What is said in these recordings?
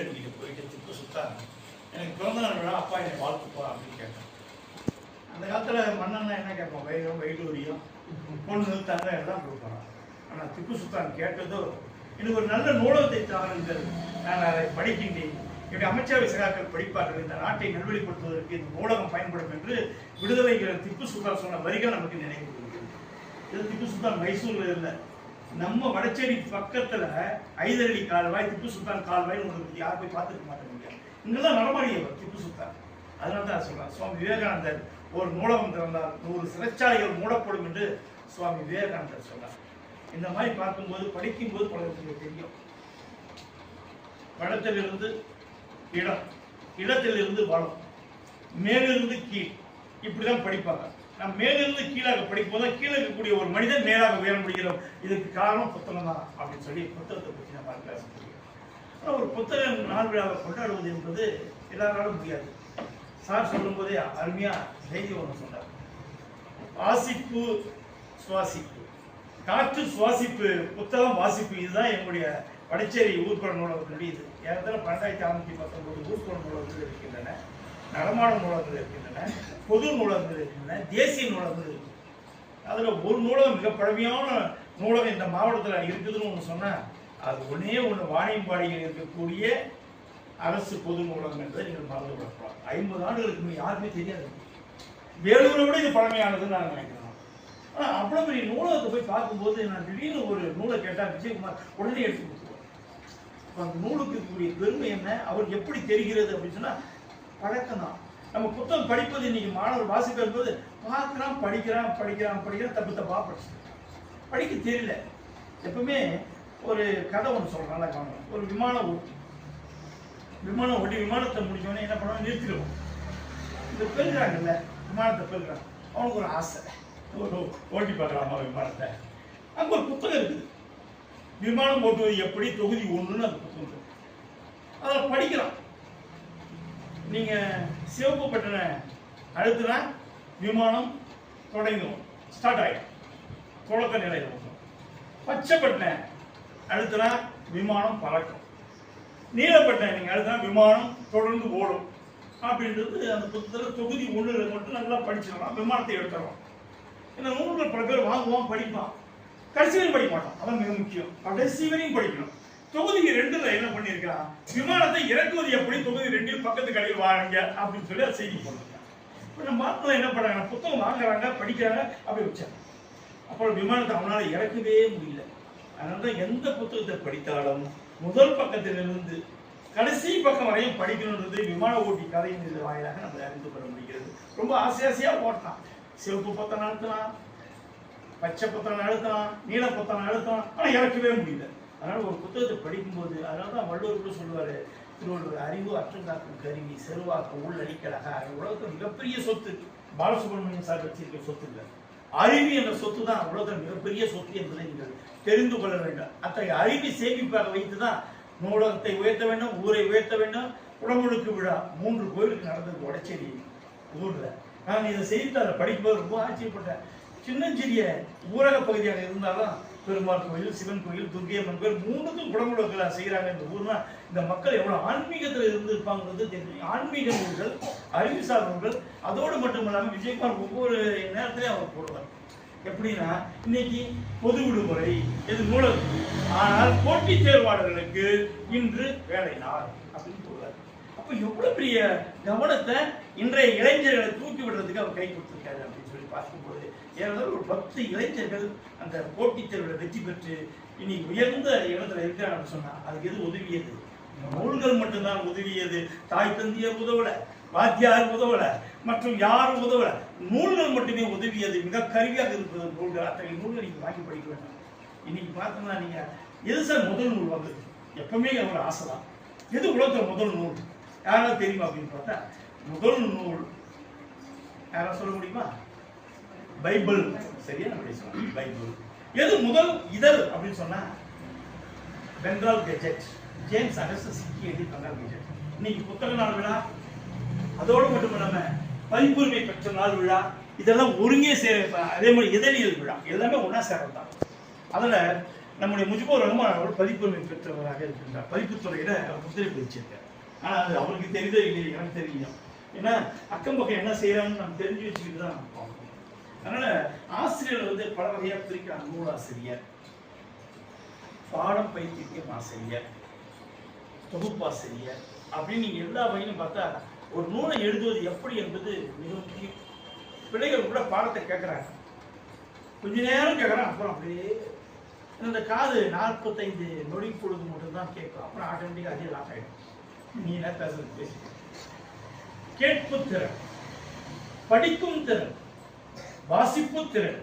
ஈரடிக்கிட்டு போயிட்டு திப்பு சுத்தாங்க. எனக்கு பிறந்த நாள் விழா அப்பா என்னை வாழ்த்துப்பா அப்படின்னு கேட்டேன் அந்த காலத்தில் மன்னன்னா என்ன கேட்போம் வைரம் வைடூரியம் பொண்ணு தங்க எல்லாம் கொடுப்பாங்க ஆனால் திப்பு சுல்தான் கேட்டதோ எனக்கு ஒரு நல்ல நூலகத்தை தாருங்கள் நான் அதை படிக்கின்றேன். இப்படி அமைச்சரவை சகாக்கள் படிப்பார்கள். இந்த நாட்டை நல்வழிப்படுத்துவதற்கு இந்த நூலகம் பயன்படும் என்று விடுதலை திப்பு சுல்தான் சொன்ன வரிகள் நமக்கு நினைவு இது திப்பு சுல்தான் மைசூரில் இல்லை. நம்ம வடச்சேரி பக்கத்துல ஐதரடி கால்வாய் திப்பு சுல்தான் கால்வாய் உங்களுக்கு யார் போய் பார்த்துக்க மாட்டேங்க இங்கெல்லாம் நடமாடியவர் திப்பு சுல்தான். அதனால தான் சொல்றேன். சுவாமி விவேகானந்தர் ஒரு நூலகம் திறந்தார். நூறு சிறைச்சாலைகள் மூடப்படும் என்று சுவாமி விவேகானந்தர் சொன்னார். இந்த மாதிரி பார்க்கும்போது படிக்கும்போது பலருக்கு தெரியும். படத்திலிருந்து இடம் இடத்திலிருந்து வளம் மேலிருந்து கீழ். இப்படிதான் படிப்பாங்க. நம் மேலிருந்து கீழாக படிக்கும்போது தான் கீழே இருக்கக்கூடிய ஒரு மனிதன் மேலாக உயர முடிகிறோம். இதுக்கு காரணம் புத்தகம் தான் அப்படின்னு சொல்லி புத்தகத்தை பற்றி நான் பேச ஒரு புத்தகம் நாள் விழாவை கொண்டாடுவது என்பது எல்லாராலும் முடியாது. சார் சொல்லும்போதே அருமையாக செய்தி ஒன்று சொன்னார். வாசிப்பு சுவாசிப்பு. காற்று சுவாசிப்பு புத்தகம் வாசிப்பு இதுதான் என்னுடைய வடச்சேரி ஊர்ப்புற நூலகத்தினுடைய இது. ஏறத்தாழ பன்னெண்டாயிரத்தி அறுநூத்தி பத்தொன்பது ஊர்ப்புற நூலகத்தில் இருக்கின்றன. நடமாட நூலகங்கள் இருக்கின்றன பொது நூலகங்கள் இருக்கின்றன தேசிய நூலகங்கள் இருக்கின்றன. அதில் ஒரு நூலகம் மிக பழமையான நூலகம் இந்த மாவட்டத்தில் இருக்குதுன்னு ஒன்று சொன்னேன் அது ஒன்றே ஒன்று வாணியம்பாடியில் இருக்கக்கூடிய அரசு பொது நூலகம் என்பதை நீங்கள் மறந்து விடக்கூடாது. ஐம்பது ஆண்டுகளுக்கு யாருமே தெரியாது. வேலூரை விட இது பழமையானதுன்னு நான் நினைக்கிறேன். ஆனால் அவ்வளோ பெரிய நூலகத்தை போய் பார்க்கும்போது நான் திடீர்னு ஒரு நூலை கேட்டால் விஜயகுமார் உடனே எடுத்து கொடுத்துருவோம் அந்த நூலுக்கு இருக்கக்கூடிய பெருமை என்ன? அவர் எப்படி தெரிகிறது அப்படின்னு சொன்னால் பழக்கம் தான் நம்ம புத்தகம் படிப்பது இன்னைக்கு மாணவர் வாசிப்பு என்பது பார்க்குறான் படிக்கிறான் படிக்கிறான் படிக்கிறான் தப்பு தப்பா படிச்சுட்டு படிக்க தெரியல. எப்பவுமே ஒரு கதை ஒன்று சொல்கிறேன் நல்லா காணும் ஒரு விமானம் ஓட்டி. விமானம் ஓட்டி விமானத்தை முடிச்சோடனே என்ன பண்ணுவோம் நிறுத்திடுவோம். இந்த பெருகிறாங்கல்ல விமானத்தை பெருகிறான் அவனுக்கு ஒரு ஆசை. ஒரு ஓட்டி பார்க்கலாமா விமானத்தை? அங்கே ஒரு புத்தகம் இருக்குது. விமானம் ஓட்டுவது எப்படி? தொகுதி ஒன்றுன்னு அந்த புத்தகம் இருக்கு. அதில் படிக்கிறான். நீங்க சிவப்பு பட்டனை அழுத்தினா விமானம் தொடங்கும். ஸ்டார்ட் ஆகிடும் தொடக்க நிலையில் இருக்கும். பச்சை பட்டனை அழுத்தினா விமானம் பறக்கும். நீலப்பட்டனை நீங்க அழுத்தினா விமானம் தொடர்ந்து ஓடும். அப்படின்றது அந்த புத்தகத்தில் தொகுதி ஒன்றுல மட்டும் நல்லா படிச்சிடலாம். விமானத்தை எடுத்துடலாம். இந்த நூல்கள் பல பேர் வாங்குவான் படிப்பான். கடைசி வரையும் படிக்க மாட்டான். அதான் மிக முக்கியம். கடைசி வரையும் படிக்கணும். தொகுதி ரெண்டுல என்ன பண்ணிருக்கா விமானத்தை இறக்குவது எப்படி? தொகுதி ரெண்டில் பக்கத்து கடையில் வாங்க அப்படின்னு சொல்லி அதை செய்தி போடுறாங்க இப்போ நம்ம மாத்திரம் என்ன பண்றாங்க புத்தகம் வாங்குறாங்க படிக்கிறாங்க அப்படி வச்சாங்க அப்புறம் விமானத்தை அவனால் இறக்கவே முடியல. அதனால தான் எந்த புத்தகத்தை படித்தாலும் முதல் பக்கத்திலிருந்து கடைசி பக்கம் வரையும் படிக்கணுன்றது விமான ஓட்டி கதையின் வாயிலாக நம்ம அறிந்து கொள்ள முடிகிறது. ரொம்ப ஆசை ஆசையாக ஓட்டலாம் சிவப்பு பத்தம் அழுத்தலாம் பச்சை புத்தகம் அழுத்தலாம் நீல பத்தனை அழுத்தலாம் ஆனால் இறக்கவே முடியல. அதனால் ஒரு புத்தகத்தை படிக்கும்போது அதனால தான் வள்ளுவர் கூட சொல்லுவார் திருவள்ளுவர் அறிவு அற்றுங்காக்கும் கருவி செருவாக்கு உள்ளடிக்கலாக உலகத்தில் மிகப்பெரிய சொத்து. பாலசுப்ரமணியம் சார் வச்சிருக்க சொத்து இல்லை. அறிவு என்ற சொத்து தான் உலகத்தில் மிகப்பெரிய சொத்து என்பதை நீங்கள் தெரிந்து கொள்ள வேண்டும். அத்தகைய அறிவை சேமிப்பாக வைத்து தான் நூலகத்தை உயர்த்த வேண்டும் ஊரை உயர்த்த வேண்டும். உடம்புழுக்கு விழா மூன்று கோயிலுக்கு நடந்தது உடச்சேரி ஊரில். நான் இதை செய்தித்தாளை படிக்கும்போது ரொம்ப ஆச்சரியப்பட்டேன். சின்னஞ்சிறிய ஊரக பகுதியாக இருந்தாலும் பெருமாள் கோயில் சிவன் கோயில் துர்க்கையம்மன் கோயில் மூணுக்கும் குடமுழக்களை செய்கிறாங்க இந்த ஊர்னா இந்த மக்கள் எவ்வளோ ஆன்மீகத்தில் இருந்திருப்பாங்கிறது தெரியும். ஆன்மீக நூல்கள் அறிவுசார் நூல்கள் அதோடு மட்டும் இல்லாமல் விஜயகுமார் ஒவ்வொரு நேரத்திலையும் அவர் போடுவார். எப்படின்னா இன்னைக்கு பொது விடுமுறை இது நூலகம். ஆனால் போட்டித் தேர்வாளர்களுக்கு இன்று வேலை நாள் அப்படின்னு போடுவார். அப்போ எவ்வளோ பெரிய கவனத்தை இன்றைய இளைஞர்களை தூக்கி விடுறதுக்கு அவர் கை கொடுத்துருக்காரு அப்படின்னு பார்க்கும்போது ஏனென்றால் ஒரு பத்து இளைஞர்கள் அந்த போட்டித் தேர்வில் வெற்றி பெற்று இனி உயர்ந்த இடத்துல இருக்கிறான்னு சொன்னால் அதுக்கு எது உதவியது? நூல்கள் மட்டும்தான் உதவியது. தாய் தந்தையர் உதவலை வாத்தியார் உதவல மற்றும் யாரும் உதவல? நூல்கள் மட்டுமே உதவியது. மிக கருவியாக இருப்பது நூல்கள். அத்தகைய நூல்கள் நீங்கள் வாங்கி படிக்க வேண்டும். இன்னைக்கு பார்த்தோம்னா நீங்க எது சார் முதல் நூல் வந்தது எப்பவுமே என்னோட ஆசை தான். எது உலகத்தில் முதல் நூல்? யாராவது தெரியுமா அப்படின்னு பார்த்தா முதல் நூல் யாராவது சொல்ல முடியுமா? பைபிள். சரியா? அப்படி சொன்னா பைபிள். எது முதல் இதழ் அப்படின்னு சொன்னா பெங்கால் கெஜெட் ஜேம்ஸ் அகஸ்ட் சிக்கி எழுதி பெங்கால் கெஜெட் இன்னைக்கு புத்தக நாள் விழா. அதோடு மட்டும் இல்லாம பதிப்புரிமை பெற்ற நாள் விழா. இதெல்லாம் ஒருங்கே சேர அதே மாதிரி இதழியல் விழா. எல்லாமே ஒன்றா சேர்றது தான் அதில் நம்முடைய முஜிபுர் ரஹ்மான் அவர் பதிப்புரிமை பெற்றவராக இருக்கின்றார். பதிப்புத்துறையில அவர் முத்திரை பதிச்சிருக்கார். ஆனால் அது அவருக்கு தெரியுதோ இல்லையோ எனக்கு தெரியும் ஏன்னா அக்கம் பக்கம் என்ன செய்யறாங்கன்னு நம்ம தெரிஞ்சு வச்சுக்கிட்டு தான் அதனால ஆசிரியர் வந்து பல வகையாக பிரிக்கிறாங்க. நூலாசிரியர் பாடம் பயிற்சிக்கும் ஆசிரியர் தொகுப்பாசிரியர் அப்படின்னு நீங்க எல்லா வகையிலும் பார்த்தா ஒரு நூலை எழுதுவது எப்படி என்பது மிக முக்கியம். பிள்ளைகள் கூட பாடத்தை கேட்குறாங்க. கொஞ்ச நேரம் கேட்குறாங்க அப்புறம் அப்படியே இந்த காது நாற்பத்தைந்து நொடி பொழுது மட்டும்தான் கேட்கும். அப்புறம் ஆட்டோமேட்டிக்காக அதே லாக் ஆகிடும் நீ என்ன பேசுறது? பேசி கேட்பு திறன் படிக்கும் திறன். வாசிப்பு திறன்.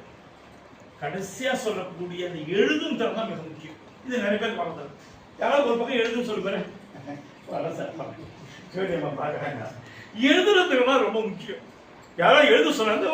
கடைசியா சொல்லக்கூடிய அந்த எழுதும் திறன் தான் மிக முக்கியம். இது நிறைய பேர் வளர்ந்தது. யாராவது ஒரு பக்கம் எழுதுன்னு சொல்லு பாரு. எழுதுறது தான் ரொம்ப முக்கியம். யாராவது எழுத சொன்னாங்க